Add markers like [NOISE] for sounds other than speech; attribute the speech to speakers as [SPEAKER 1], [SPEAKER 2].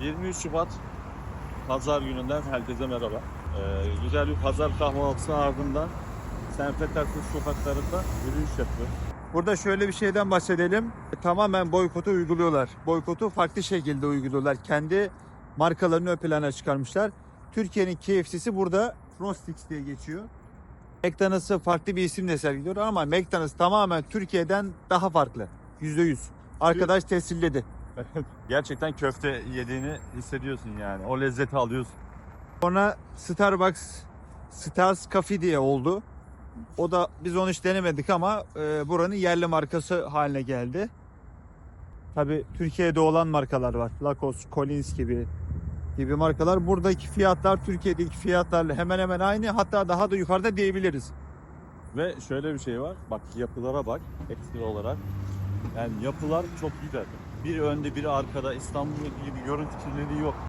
[SPEAKER 1] 23 Şubat Pazar gününden herkese merhaba. Ee, güzel bir pazar kahvaltısı ardından St. Petersburg sokaklarında yürüyüş yapıyor.
[SPEAKER 2] Burada şöyle bir şeyden bahsedelim. Tamamen boykotu uyguluyorlar. Boykotu farklı şekilde uyguluyorlar. Kendi markalarını ön plana çıkarmışlar. Türkiye'nin KFC'si burada Frostix diye geçiyor. McDonald's'ı farklı bir isimle sergiliyor ama McDonald's tamamen Türkiye'den daha farklı. %100. Arkadaş tescilledi. [LAUGHS]
[SPEAKER 1] Gerçekten köfte yediğini hissediyorsun yani. O lezzeti alıyorsun.
[SPEAKER 2] Sonra Starbucks Stars Coffee diye oldu. O da biz onu hiç denemedik ama e, buranın yerli markası haline geldi. Tabi Türkiye'de olan markalar var. Lacoste, Collins gibi gibi markalar. Buradaki fiyatlar Türkiye'deki fiyatlarla hemen hemen aynı hatta daha da yukarıda diyebiliriz.
[SPEAKER 1] Ve şöyle bir şey var. Bak yapılara bak ekstra olarak. Yani yapılar çok güzel. Biri önde biri arkada İstanbul gibi görüntü kirliliği yok.